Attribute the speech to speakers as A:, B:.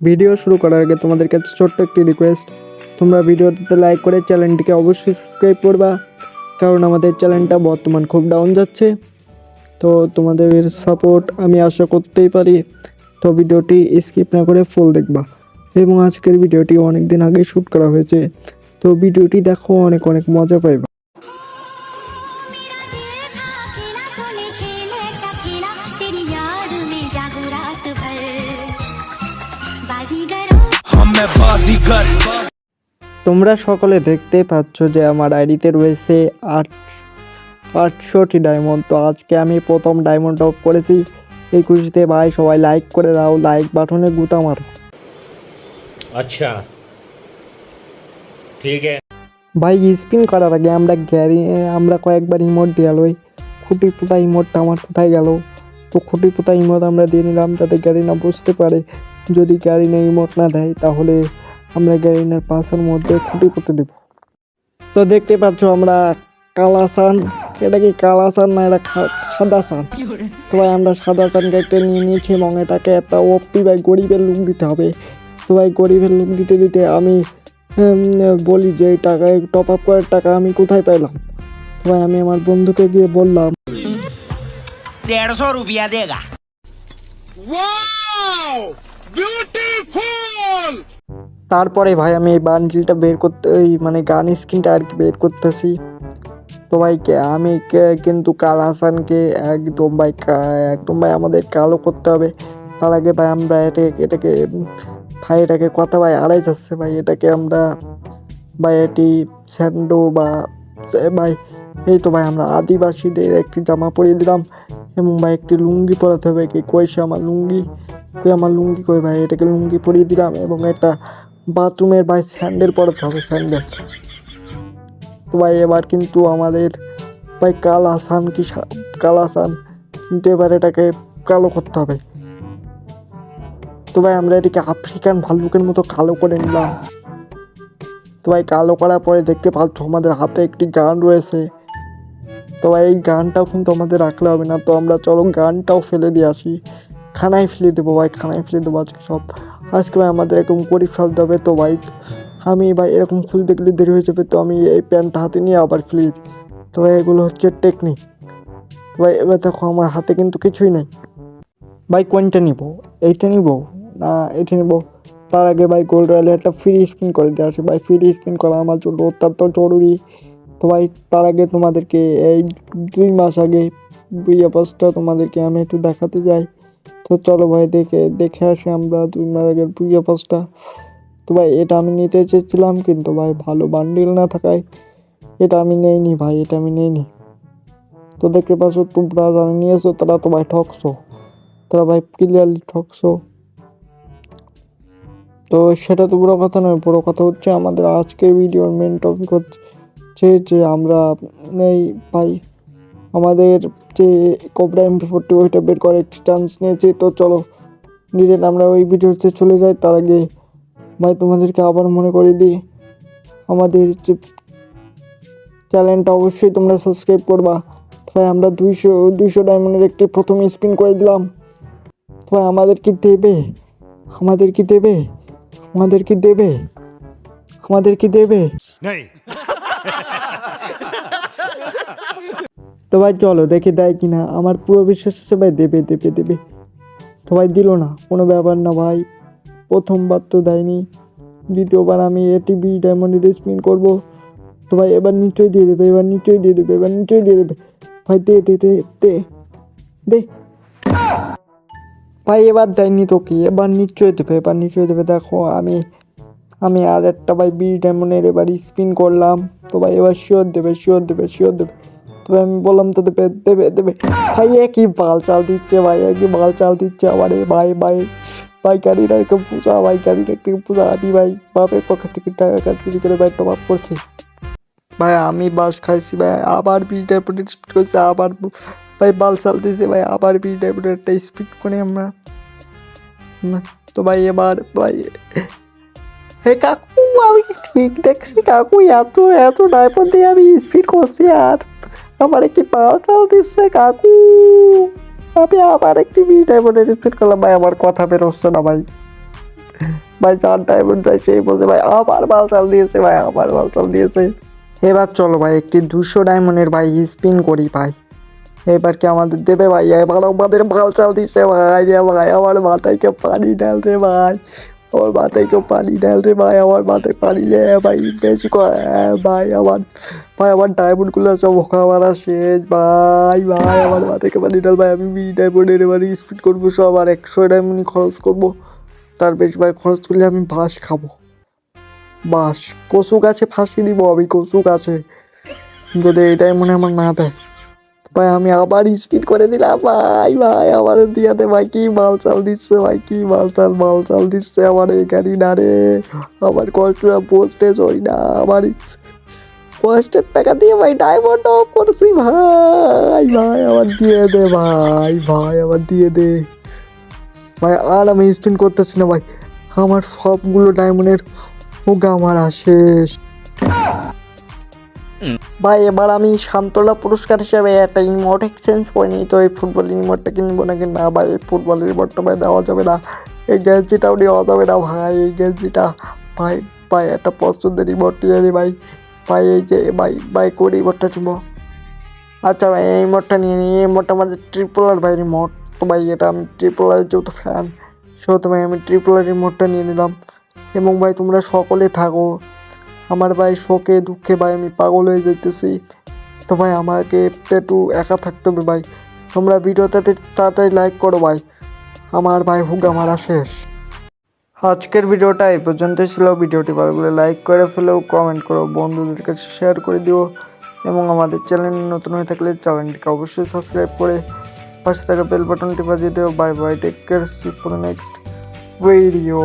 A: Video শুরু করার আগে তোমাদের কাছে ছোট্ট একটি রিকোয়েস্ট তোমরা ভিডিওতে লাইক করে চ্যানেলটিকে অবশ্যই সাবস্ক্রাইব করবা, কারণ আমাদের চ্যানেলটা বর্তমান খুব ডাউন যাচ্ছে। তো তোমাদের সাপোর্ট আমি আশা করতেই পারি। তো ভিডিওটি স্কিপ না করে ফুল দেখবা। এবং আজকের ভিডিওটি অনেক দিন আগে শ্যুট করা হয়েছে। তো ভিডিওটি দেখো, অনেক অনেক মজা পাইবা।
B: मैं बाजीगर
A: তোমরা সকলে দেখতে পাচ্ছ যে আমার আইডিতে রয়েছে আট আটশোটি ডায়মন্ড তো আজকে আমি প্রথম ডায়মন্ড অফ করেছি এই খুশিতে ভাই সবাই লাইক করে দাও লাইক বাটনে গুতা মারো
C: अच्छा ठीक है
A: ভাই স্পিন করার আগে আমরা গ্যারি আমরা কয়েকবার ইমোট দিয়ে লই খুঁটি পোতা ইমোটটা আমার কোথায় গেল তো খুঁটি পোতা ইমোট আমরা দিয়ে নিলাম যাতে গ্যারিনা বুঝতে পারে যদি গাড়িনা ইমোট না দেয় তাহলে আমরা গাড়িনার পাশের মধ্যে খুঁটি পুঁতে দেব। তো দেখতে পাচ্ছ আমরা কালাসান। এটা কি কালাসান না এটা সাদা সান তো ভাই আমরা সাদা সানকে একটা নিয়ে নিয়েছি এবং এটাকে একটা ওপি ভাই গরিবের লুক দিতে হবে। তো ভাই গরিবের লুক দিতে দিতে আমি বলি যে এই টাকা টপ আপ করার টাকা আমি কোথায় পেলাম? তো ভাই আমি আমার বন্ধুকে গিয়ে বললাম
D: দেড়শো রুপিয়া দেগা। देगा
A: তারপরে ভাই, আমি এই বান্ডিলটা বের করতে ওই মানে গান স্ক্রিনটা আর কি বের করতেছি। তো ভাই আমি কিন্তু কাল হাসানকে একদম ভাই একদম ভাই আমাদের কালো করতে হবে। তার আগে ভাই, আমরা এটাকে এটাকে, ভাই, এটাকে কথা ভাই আড়াই যাচ্ছে ভাই। এটাকে আমরা ভাই, এটি স্যান্ডো বা ভাই, এই তো ভাই, আমরা আদিবাসীদের একটি জামা পরিয়ে দিলাম। এবং ভাই, একটি লুঙ্গি পরাতে হবে, কি কইছে আমার লুঙ্গি? আমার লুঙ্গি কই ভাই? এটাকে লুঙ্গি পরিয়ে দিলাম এবং এটা বাথরুমের ভাই স্যান্ডেল পরাতে হবে স্যান্ডেল। তো ভাই, এবার কিন্তু আমাদের ভাই কাল আসান কি কাল আসান, কিন্তু এবার এটাকে কালো করতে হবে। তো ভাই, আমরা এটাকে আফ্রিকান ভাল্লুকের মতো কালো করে নিলাম। তো ভাই, কালো করার পরে দেখতে পাচ্ছ আমাদের হাতে একটি গান রয়েছে। তো ভাই, এই গানটাও কিন্তু আমাদের রাখলে হবে না। তো আমরা চলো গানটাও ফেলে দিয়ে আসি। খানায় ফেলে দেবো ভাই, খানায় ফেলে দেবো আজকে সব। আজকে ভাই আমাদের এরকম গরিব ফেলতে হবে তো ভাই। আমি ভাই এরকম ফুল দেখলে দেরি হয়ে যাবে তো আমি এই প্যান্টটা হাতে নিয়ে আবার ফেলে দিই। তো ভাই এগুলো হচ্ছে টেকনিক ভাই এবার দেখো আমার হাতে কিন্তু কিছুই নেই। ভাই কোনটা নিব? এইটা নিব? না এটা নিব। তার আগে ভাই গোল্ড রয়্যালে একটা ফ্রি স্পিন করে দেওয়া আছে। ভাই ফ্রি স্পিন করা আমার জন্য অত্যন্ত জরুরি। তো ভাই তার আগে তোমাদেরকে এই দুই মাস আগে দুই অবস্থা তোমাদেরকে আমি একটু দেখাতে যাই। তো চলো ভাই, দেখে দেখে আসি আমরা দুই আগের দুই অবস্থা তো ভাই, এটা আমি নিতে চেয়েছিলাম, কিন্তু ভাই ভালো বান্ডিল না থাকায় এটা আমি নেইনি ভাই, এটা আমি নেইনি। তো দেখতে পাচ্ছ, তোমরা যারা নিয়েছো, তারা তো ভাই ঠকছো। তারা ভাই ক্লিয়ারলি ঠকছো। তো সেটা তো বড় কথা নয়, বড় কথা হচ্ছে আমাদের আজকের ভিডিওর মেন টপিক হচ্ছে যে আমরা এই ভাই। আমাদের যে কোবরা এম ফোরটি ওইটা বের করার একটি চান্স নিয়েছি। তো চলো ডিরেক্ট আমরা ওই ভিডিওতে চলে যাই। তার আগে ভাই, তোমাদেরকে আবার মনে করে দিই, আমাদের যে চ্যানেলটা অবশ্যই তোমরা সাবস্ক্রাইব করবা। তো ভাই, আমরা দুইশো দুইশো ডায়মন্ডের একটি প্রথম স্পিন করে দিলাম। তো ভাই, আমাদের কি দেবে? আমাদের কি দেবে? আমাদের কি দেবে? আমাদের কি দেবে? তো ভাই চলো, দেখে দেয় কি না আমার পুরো বিশ্বাস আছে ভাই, দেবে দেবে দেবে। তো ভাই দিল না, কোনো ব্যাপার না ভাই। প্রথমবার তো দেয়নি। দ্বিতীয়বার আমি এটিভি ডায়মন্ডের স্পিন করব। তো ভাই এবার নিশ্চয়ই দিয়ে দেবে, এবার নিশ্চয়ই দিয়ে দেবে, এবার নিশ্চয়ই দিয়ে দেবে। ভাই দে দে দে দে দে। ভাই এবার দেয়নি তো কি? এবার নিশ্চয়ই দেবে, এবার নিশ্চয়ই দেবে। দেখো আমি আমি আর একটা ভাই বি ডায়মন্ডের এবার স্পিন করলাম। তো ভাই এবার শিওর দেবে শিওর দেবে শিওর দেবে। তবে আমি বললাম তো দেবে দেবে দেবে। ভাই, একই বাল চাল দিচ্ছে, ভাই, একই বাল চাল দিচ্ছে আবার এ ভাই ভাই ভাই গাড়ির আর পূজা ভাই গাড়ির একটু পূজা। আমি, ভাই, বাপের পকেট থেকে টাকা কাটুরি করে ভাই টপ আপ করছি। ভাই, আমি বাস খাইছি, ভাই, আবার বি ডায়মন্ডের স্পিড করছে, আবার ভাই, বাল চাল দিছে, ভাই, আবার বি ডায়মন্ডের একটা স্পিড করে আমরা। তো ভাই, এবার, ভাই, হে কাকু, আমি ঠিক দেখছি কাকু? এত এত ডায়মন্ড দিয়ে আমি স্পিড করছি আর। আমার একটি পাল চাল দিচ্ছে, কাকু। আমি আবার একটি বি ডায়মন্ডের স্পিড করলাম। ভাই, আমার কথা বেরোচ্ছে না, ভাই। ভাই চার ডায়মন্ড চাই সেই বলছে, ভাই আবার মাল চাল দিয়েছে, ভাই আবার মাল চাল দিয়েছে। এবার চলো, ভাই, একটি দুশো ডায়মন্ডের, ভাই স্পিন করি, ভাই। এবার কি আমাদের দেবে, ভাই? এবার আমাদের মাল চাল দিচ্ছে, ভাই, রে ভাই, আমার মাথায় কেউ পানি ঢালছে, ভাই? আমার মাথায় কেউ পানি ঢালছে ভাই, আমার মাথায় পানি লে ভাই, বেশি করে ভাই, আমার ভাই, আমার ডায়মন্ডগুলো সব ওখানে শেষ, ভাই ভাই, আমার মাথায় কেউ পানি ঢাল ভাই, আমি বি ডায়মন্ডের এবার স্পিড করব সব আর একশো ডায়মন্ডই খরচ করব। তার বেশি ভাই, খরচ করলে আমি বাস খাব। বাস কচু গাছে ফাঁসি দিব, আমি কচু গাছে। যদি এটাই মনে আমার না দেয়। ভাই, আমি আবার স্পিড করে দিলাম, ভাই ভাই, আমার দিয়াতে, ভাই, কি মাল চাল দিচ্ছে, ভাই, কি মাল চাল মাল চাল দিচ্ছে আমার এই গাড়ি না রে। আমার কষ্টটা পোস্টে চই না, আমার কষ্টের টাকা দিয়ে, ভাই ডায়মন্ড অফ করছি, ভাই ভাই, আমার দিয়ে দে, ভাই ভাই, আমার দিয়ে দে। ভাই, আর আমি স্পিন করতেছি না, ভাই, আমার সবগুলো ডায়মন্ডের হোগা আমার শেষ। ভাই, এবার আমি শান্তলা পুরস্কার হিসাবে একটা ইমোট এক্সচেঞ্জ করে নিই। তো এই ফুটবল ইমোটটা কিনবো না ভাই, এই ফুটবলের ইমোটটা ভাই দেওয়া যাবে না। এই গেঞ্জিটাও নেওয়া যাবে না ভাই, এই গেঞ্জিটা। ভাই ভাই, একটা পছন্দের ইমোট নিয়ে নি ভাই। ভাই, এই যে, ভাই ভাই, কোন ইমোটটা নিবো আচ্ছা ভাই, এই ইমোটটা নিয়ে নিই এই ইমোটটা আমাদের ট্রিপলার ভাই রিমোট। তো ভাই, এটা আমি ট্রিপল আর যেহেতু ফ্যান সেহেতু ভাই আমি ট্রিপলার রিমোটটা নিয়ে নিলাম। এবং ভাই, তোমরা সকলে থাকো। আমার ভাই শোকে, দুঃখে ভাই, আমি পাগল হয়ে যেতেছি তো ভাই, আমাকে একটু একা থাকতে হবে ভাই। তোমরা ভিডিওটাতে তাড়াতাড়ি লাইক করো ভাই। আমার ভাই হুগা মারা শেষ। আজকের ভিডিওটা এই পর্যন্ত ছিল। ভিডিওটি ভালো লাইক করে ফেলেও কমেন্ট করো, বন্ধুদের কাছে শেয়ার করে দিও, এবং আমাদের চ্যানেল নতুন হয়ে থাকলে চ্যানেলটিকে অবশ্যই সাবস্ক্রাইব করে পাশে থাকা বেল বাটনটি বাজিয়ে দিও। Bye bye take care see for next video